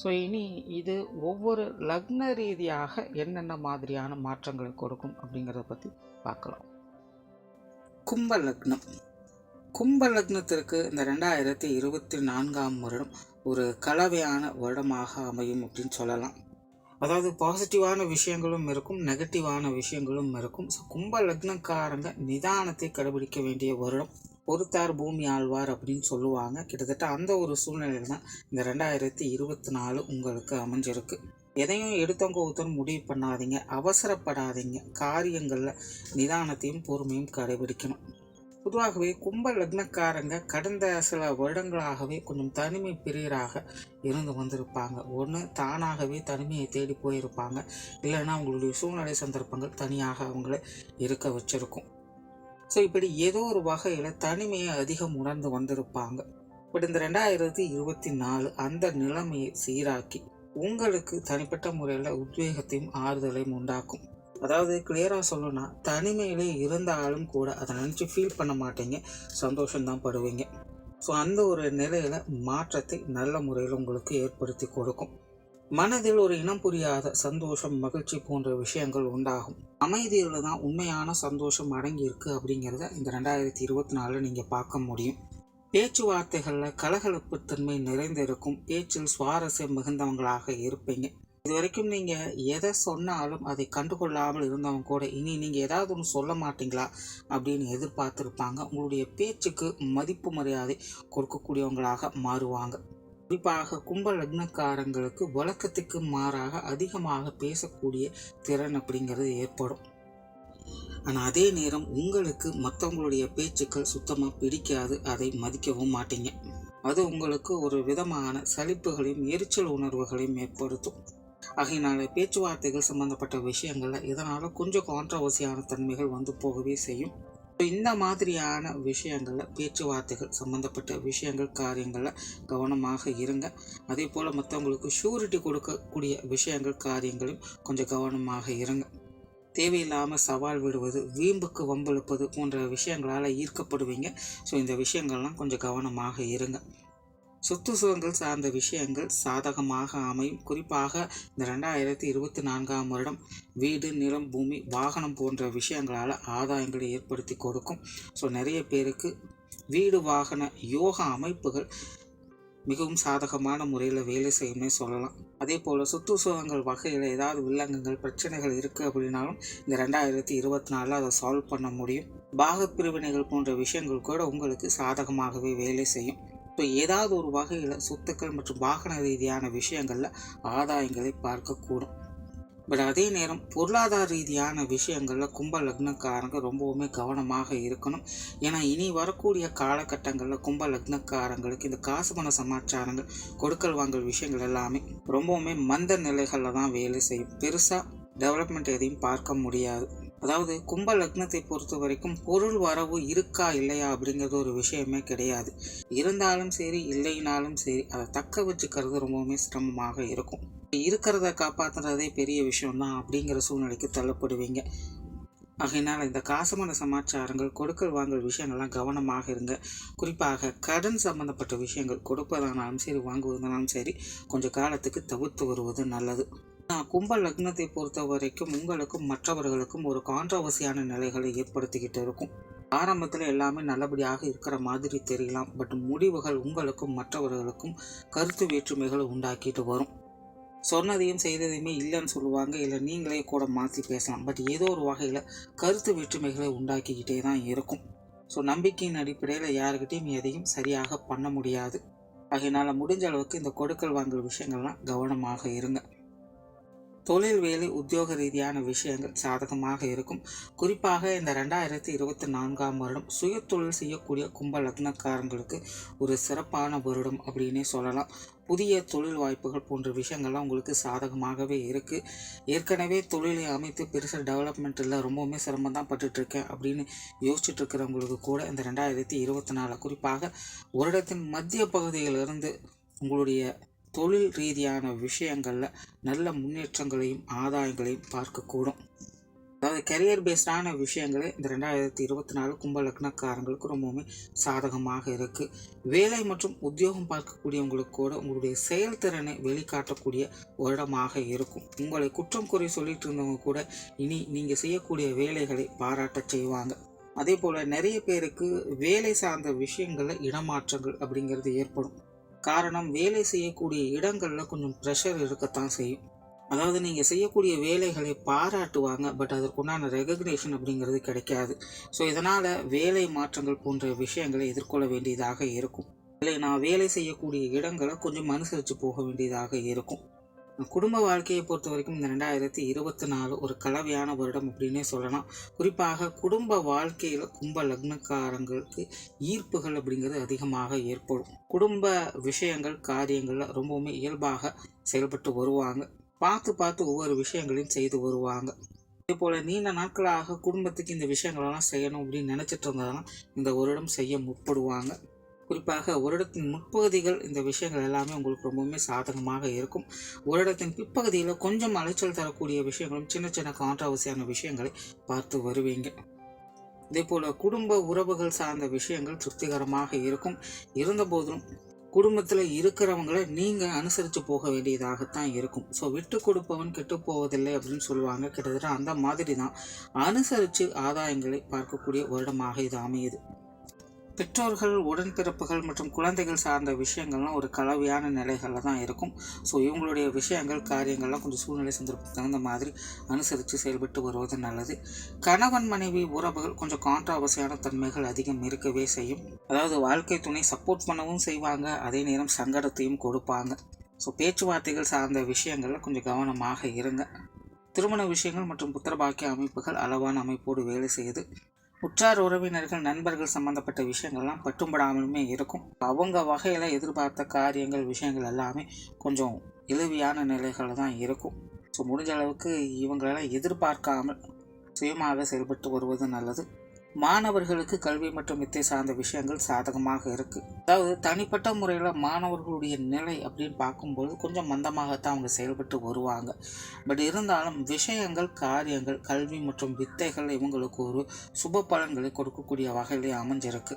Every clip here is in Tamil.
ஸோ இனி இது ஒவ்வொரு லக்ன ரீதியாக என்னென்ன மாதிரியான மாற்றங்களை கொடுக்கும் அப்படிங்கிறத பற்றி பார்க்கலாம். கும்ப லக்னம். கும்ப லக்னத்திற்கு இந்த ரெண்டாயிரத்தி இருபத்தி நான்காம் வருடம் ஒரு கலவையான வருடமாக அமையும் அப்படின்னு சொல்லலாம். அதாவது பாசிட்டிவான விஷயங்களும் இருக்கும் நெகட்டிவான விஷயங்களும் இருக்கும். ஸோ கும்ப லக்னக்காரங்க நிதானத்தை கடைபிடிக்க வேண்டிய வருடம் பொறுத்தார் பூமி ஆழ்வார் அப்படின்னு சொல்லுவாங்க. கிட்டத்தட்ட அந்த ஒரு சூழ்நிலையில் தான் இந்த ரெண்டாயிரத்தி இருபத்தி நாலு உங்களுக்கு அமைஞ்சிருக்கு. எதையும் எடுத்தவங்க ஒருத்தரும் முடிவு பண்ணாதீங்க. அவசரப்படாதீங்க. காரியங்களில் நிதானத்தையும் பொறுமையும் கடைபிடிக்கணும். பொதுவாகவே கும்ப லக்னக்காரங்க கடந்த சில வருடங்களாகவே கொஞ்சம் தனிமை பிரியராக இருந்து வந்திருப்பாங்க. ஒன்று தானாகவே தனிமையை தேடி போயிருப்பாங்க. இல்லைன்னா அவங்களுடைய சூழ்நிலை சந்தர்ப்பங்கள் தனியாக அவங்கள இருக்க வச்சுருக்கும். ஸோ இப்படி ஏதோ ஒரு வகையில் தனிமையை அதிகம் உணர்ந்து வந்திருப்பாங்க. பட் இந்த ரெண்டாயிரத்தி இருபத்தி நாலு அந்த நிலைமையை சீராக்கி உங்களுக்கு தனிப்பட்ட முறையில் உத்வேகத்தையும் ஆறுதலையும் உண்டாக்கும். அதாவது கிளியராக சொல்லணும்னா தனிமையிலே இருந்தாலும் கூட அதை நினச்சி ஃபீல் பண்ண மாட்டீங்க. சந்தோஷம்தான் படுவீங்க. ஸோ அந்த ஒரு நிலையில் மாற்றத்தை நல்ல முறையில் உங்களுக்கு ஏற்படுத்தி கொடுக்கும். மனதில் ஒரு இனம் புரியாத சந்தோஷம் மகிழ்ச்சி போன்ற விஷயங்கள் உண்டாகும். அமைதியில் தான் உண்மையான சந்தோஷம் அடங்கியிருக்கு அப்படிங்கிறத இந்த ரெண்டாயிரத்தி இருபத்தி நாலில் நீங்கள் பார்க்க முடியும். பேச்சுவார்த்தைகளில் கலகலப்புத்தன்மை நிறைந்திருக்கும். பேச்சில் சுவாரஸ்யம் மிகுந்தவங்களாக இருப்பீங்க. இது வரைக்கும் நீங்கள் எதை சொன்னாலும் அதை கண்டுகொள்ளாமல் இருந்தவங்க கூட இனி நீங்கள் ஏதாவது ஒன்று சொல்ல மாட்டீங்களா அப்படின்னு எதிர்பார்த்துருப்பாங்க. உங்களுடைய பேச்சுக்கு மதிப்பு மரியாதை கொடுக்கக்கூடியவங்களாக மாறுவாங்க. குறிப்பாக கும்ப லக்னக்காரங்களுக்கு வழக்கத்துக்கு மாறாக அதிகமாக பேசக்கூடிய திறன் அப்படிங்கிறது ஏற்படும். ஆனால் அதே நேரம் உங்களுக்கு மற்றவங்களுடைய பேச்சுக்கள் சுத்தமாக பிடிக்காது அதை மதிக்கவும் மாட்டீங்க. அது உங்களுக்கு ஒரு விதமான சலிப்புகளையும் எரிச்சல் உணர்வுகளையும் ஏற்படுத்தும். ஆகையினால பேச்சுவார்த்தைகள் சம்பந்தப்பட்ட விஷயங்களில் இதனால் கொஞ்சம் கான்ட்ரவர்சியான தன்மைகள் வந்து போகவே செய்யும். இந்த மாதிரியான விஷயங்களில் பேச்சுவார்த்தைகள் சம்மந்தப்பட்ட விஷயங்கள் காரியங்களில் கவனமாக இருங்க. அதே போல் மற்றவங்களுக்கு ஷூரிட்டி கொடுக்கக்கூடிய விஷயங்கள் காரியங்களும் கொஞ்சம் கவனமாக இருங்க. தேவையில்லாமல் சவால் விடுவது வீம்புக்கு வம்பிழுப்பது போன்ற விஷயங்களால் ஈர்க்கப்படுவீங்க. ஸோ இந்த விஷயங்கள்லாம் கொஞ்சம் கவனமாக இருங்க. சொத்து சுகங்கள் சார்ந்த விஷயங்கள் சாதகமாக அமையும். குறிப்பாக இந்த ரெண்டாயிரத்தி இருபத்தி நான்காம் வருடம் வீடு நிலம் பூமி வாகனம் போன்ற விஷயங்களால் ஆதாயங்களை ஏற்படுத்தி கொடுக்கும். ஸோ நிறைய பேருக்கு வீடு வாகன யோகா அமைப்புகள் மிகவும் சாதகமான முறையில் வேலை செய்யும்னே சொல்லலாம். அதே போல் சொத்து சுகங்கள் வகையில் ஏதாவது வில்லங்கங்கள் பிரச்சனைகள் இருக்குது அப்படின்னாலும் இந்த ரெண்டாயிரத்தி இருபத்தி நாலில் அதை சால்வ் பண்ண முடியும். பாகப்பிரிவினைகள் போன்ற விஷயங்கள் கூட உங்களுக்கு சாதகமாகவே வேலை செய்யும். இப்போ ஏதாவது ஒரு வகையில் சொத்துக்கள் மற்றும் வாகன ரீதியான விஷயங்களில் ஆதாயங்களை பார்க்கக்கூடும். பட் அதே நேரம் பொருளாதார ரீதியான விஷயங்களில் கும்ப லக்னக்காரங்க ரொம்பவுமே கவனமாக இருக்கணும். ஏன்னா இனி வரக்கூடிய காலகட்டங்களில் கும்ப லக்னக்காரங்களுக்கு இந்த காசு பண சமாச்சாரங்கள் கொடுக்கல் வாங்கல் விஷயங்கள் எல்லாமே ரொம்பவுமே மந்த நிலைகளில் தான் வேலை செய்யும். பெருசாக டெவலப்மெண்ட் எதையும் பார்க்க முடியாது. அதாவது கும்ப லக்னத்தை பொறுத்த வரைக்கும் பொருள் வரவு இருக்கா இல்லையா அப்படிங்கிறது ஒரு விஷயமே கிடையாது. இருந்தாலும் சரி இல்லைனாலும் சரி அதை தக்க வச்சுக்கிறது ரொம்பவுமே சிரமமாக இருக்கும். இருக்கிறத காப்பாற்றுறதே பெரிய விஷயம்தான் அப்படிங்கிற சூழ்நிலைக்கு தள்ளப்படுவீங்க. ஆகையினால் இந்த காசமான சமாச்சாரங்கள் கொடுக்கல் வாங்கல் விஷயங்கள்லாம் கவனமாக இருங்க. குறிப்பாக கடன் சம்பந்தப்பட்ட விஷயங்கள் கொடுப்பதானாலும் சரி வாங்குவதானாலும் சரி கொஞ்சம் காலத்துக்கு தவிர்த்து வருவது நல்லது. கும்ப லக்னத்தை பொறுத்த வரைக்கும் உங்களுக்கும் மற்றவர்களுக்கும் ஒரு கான்ட்ரவர்சியான நிலைகளை ஏற்படுத்திக்கிட்டு இருக்கும். ஆரம்பத்தில் எல்லாமே நல்லபடியாக இருக்கிற மாதிரி தெரியலாம். பட் முடிவுகள் உங்களுக்கும் மற்றவர்களுக்கும் கருத்து வேற்றுமைகளை உண்டாக்கிட்டு வரும். சொன்னதையும் செய்ததையுமே இல்லைன்னு சொல்லுவாங்க. இல்லை நீங்களே கூட மாற்றி பேசலாம். பட் ஏதோ ஒரு வகையில் கருத்து வேற்றுமைகளை உண்டாக்கிக்கிட்டே தான் இருக்கும். ஸோ நம்பிக்கையின் அடிப்படையில் யாருக்கிட்டையும் எதையும் சரியாக பண்ண முடியாது. அதனால் முடிஞ்ச அளவுக்கு இந்த கொடுக்கல் வாங்கல் விஷயங்கள்லாம் கவனமாக இருங்க. தொழில் வேலை உத்தியோக ரீதியான விஷயங்கள் சாதகமாக இருக்கும். குறிப்பாக இந்த ரெண்டாயிரத்தி இருபத்தி நான்காம் வருடம் சுய தொழில் செய்யக்கூடிய கும்ப லக்னக்காரங்களுக்கு ஒரு சிறப்பான வருடம் அப்படின்னே சொல்லலாம். புதிய தொழில் வாய்ப்புகள் போன்ற விஷயங்கள்லாம் உங்களுக்கு சாதகமாகவே இருக்குது ஏற்கனவே தொழிலை அமைத்து பெருசாக டெவலப்மெண்ட்டில் ரொம்பவுமே சிரமம் தான் பட்டுட்ருக்கேன் அப்படின்னு யோசிச்சுட்டு இருக்கிறவங்களுக்கு கூட இந்த ரெண்டாயிரத்தி இருபத்தி நாலு குறிப்பாக வருடத்தின் மத்திய பகுதியிலிருந்து உங்களுடைய தொழில் ரீதியான விஷயங்களில் நல்ல முன்னேற்றங்களையும் ஆதாயங்களையும் பார்க்கக்கூடும். அதாவது கெரியர் பேஸ்டான விஷயங்களே இந்த ரெண்டாயிரத்தி இருபத்தி நாலு கும்ப லக்னக்காரங்களுக்கு ரொம்பவுமே சாதகமாக இருக்குது வேலை மற்றும் உத்தியோகம் பார்க்கக்கூடியவங்களுக்கு கூட உங்களுடைய செயல்திறனை வெளிக்காட்டக்கூடிய வருடமாக இருக்கும். உங்களை குற்றம் குறை சொல்லிட்டு இருந்தவங்க கூட இனி நீங்கள் செய்யக்கூடிய வேலைகளை பாராட்ட செய்வாங்க. அதே போல் நிறைய பேருக்கு வேலை சார்ந்த விஷயங்களில் இடமாற்றங்கள் அப்படிங்கிறது ஏற்படும். காரணம் வேலை செய்யக்கூடிய இடங்களில் கொஞ்சம் ப்ரெஷர் இருக்கத்தான் செய்யும். அதாவது நீங்கள் செய்யக்கூடிய வேலைகளை பாராட்டுவாங்க பட் அதற்குண்டான ரெகக்னேஷன் அப்படிங்கிறது கிடைக்காது. ஸோ இதனால் வேலை மாற்றங்கள் போன்ற விஷயங்களை எதிர்கொள்ள வேண்டியதாக இருக்கும். இல்லை நான் வேலை செய்யக்கூடிய இடங்களை கொஞ்சம் அனுசரித்து போக வேண்டியதாக இருக்கும். குடும்ப வாழ்க்கையை பொறுத்த வரைக்கும் இந்த ரெண்டாயிரத்தி இருபத்தி நாலு ஒரு கலவையான வருடம் அப்படின்னே சொல்லலாம். குறிப்பாக குடும்ப வாழ்க்கையில் கும்ப லக்னக்காரங்களுக்கு ஈர்ப்புகள் அப்படிங்கிறது அதிகமாக ஏற்படும். குடும்ப விஷயங்கள் காரியங்களில் ரொம்பவுமே இயல்பாக செயல்பட்டு வருவாங்க. பார்த்து பார்த்து ஒவ்வொரு விஷயங்களையும் செய்து வருவாங்க. இதே போல் நீண்ட நாட்களாக குடும்பத்துக்கு இந்த விஷயங்களெல்லாம் செய்யணும் அப்படின்னு நினச்சிட்டு இருந்ததெல்லாம் இந்த வருடம் செய்ய முற்படுவாங்க. குறிப்பாக வருடத்தின் முற்பகுதிகள் இந்த விஷயங்கள் எல்லாமே உங்களுக்கு ரொம்பவுமே சாதகமாக இருக்கும். வருடத்தின் பிற்பகுதியில் கொஞ்சம் அலைச்சல் தரக்கூடிய விஷயங்களும் சின்ன சின்ன கான்ட்ரவர்சியான விஷயங்களை பார்த்து வருவீங்க. இதே போல் குடும்ப உறவுகள் சார்ந்த விஷயங்கள் திருப்திகரமாக இருக்கும். இருந்தபோதிலும் குடும்பத்தில் இருக்கிறவங்கள நீங்கள் அனுசரித்து போக வேண்டியதாகத்தான் இருக்கும். ஸோ விட்டு கொடுப்பவன் கெட்டு போவதில்லை அப்படின்னு சொல்லுவாங்க. கிட்டத்தட்ட அந்த மாதிரி தான் அனுசரித்து ஆதாயங்களை பார்க்கக்கூடிய வருடமாக இது அமையுது. பெற்றோர்கள் உடன்பிறப்புகள் மற்றும் குழந்தைகள் சார்ந்த விஷயங்கள்லாம் ஒரு கலவையான நிலைகளில் தான் இருக்கும். ஸோ இவங்களுடைய விஷயங்கள் காரியங்கள்லாம் கொஞ்சம் சூழ்நிலை சந்தர்ப்பத்துக்கு தகுந்த மாதிரி அனுசரித்து செயல்பட்டு வருவது நல்லது. கணவன் மனைவி உறவுகள் கொஞ்சம் கான்ட்ராவர்சியான தன்மைகள் அதிகம் இருக்கவே செய்யும். அதாவது வாழ்க்கை துணை சப்போர்ட் பண்ணவும் செய்வாங்க. அதே நேரம் சங்கடத்தையும் கொடுப்பாங்க. ஸோ பேச்சுவார்த்தைகள் சார்ந்த விஷயங்களில் கொஞ்சம் கவனமாக இருங்க. திருமண விஷயங்கள் மற்றும் புத்திரபாக்கிய அமைப்புகள் அளவான அமைப்போடு வேலை செய்யுது. உற்றார் உறவினர்கள் நண்பர்கள் சம்மந்தப்பட்ட விஷயங்கள்லாம் பட்டும்படாமலுமே இருக்கும். அவங்க வகையில் எதிர்பார்த்த காரியங்கள் விஷயங்கள் எல்லாமே கொஞ்சம் இழுவியான நிலைகள் தான் இருக்கும். ஸோ முடிஞ்ச அளவுக்கு இவங்களெல்லாம் எதிர்பார்க்காமல் சுயமாக செயல்பட்டு வருவது நல்லது. மாணவர்களுக்கு கல்வி மற்றும் வித்தை சார்ந்த விஷயங்கள் சாதகமாக இருக்குது அதாவது தனிப்பட்ட முறையில் மாணவர்களுடைய நிலை அப்படின்னு பார்க்கும்போது கொஞ்சம் மந்தமாகத்தான் அவங்க செயல்பட்டு வருவாங்க. பட் இருந்தாலும் விஷயங்கள் காரியங்கள் கல்வி மற்றும் வித்தைகள் இவங்களுக்கு ஒரு சுப பலன்களை கொடுக்கக்கூடிய வகையிலே அமைஞ்சிருக்கு.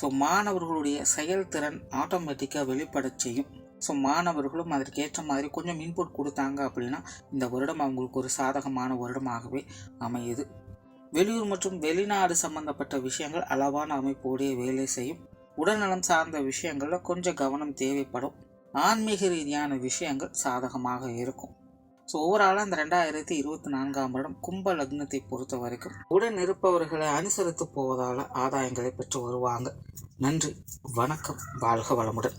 ஸோ மாணவர்களுடைய செயல்திறன் ஆட்டோமேட்டிக்காக வெளிப்பட செய்யும். ஸோ மாணவர்களும் அதற்கேற்ற மாதிரி கொஞ்சம் இன்புட் கொடுத்தாங்க அப்படின்னா இந்த வருடம் அவங்களுக்கு ஒரு சாதகமான வருடமாகவே அமையுது. வெளியூர் மற்றும் வெளிநாடு சம்பந்தப்பட்ட விஷயங்கள் அளவான அமைப்போடைய வேலை செய்யும். உடல்நலம் சார்ந்த விஷயங்களில் கொஞ்சம் கவனம் தேவைப்படும். ஆன்மீக ரீதியான விஷயங்கள் சாதகமாக இருக்கும். ஸோ ஓவராலாக இந்த ரெண்டாயிரத்தி இருபத்தி நான்காம் வருடம் கும்ப லக்னத்தை பொறுத்த வரைக்கும் உடன் இருப்பவர்களை அனுசரித்து போவதால் ஆதாயங்களை பெற்று வருவாங்க. நன்றி வணக்கம் வாழ்க வளமுடன்.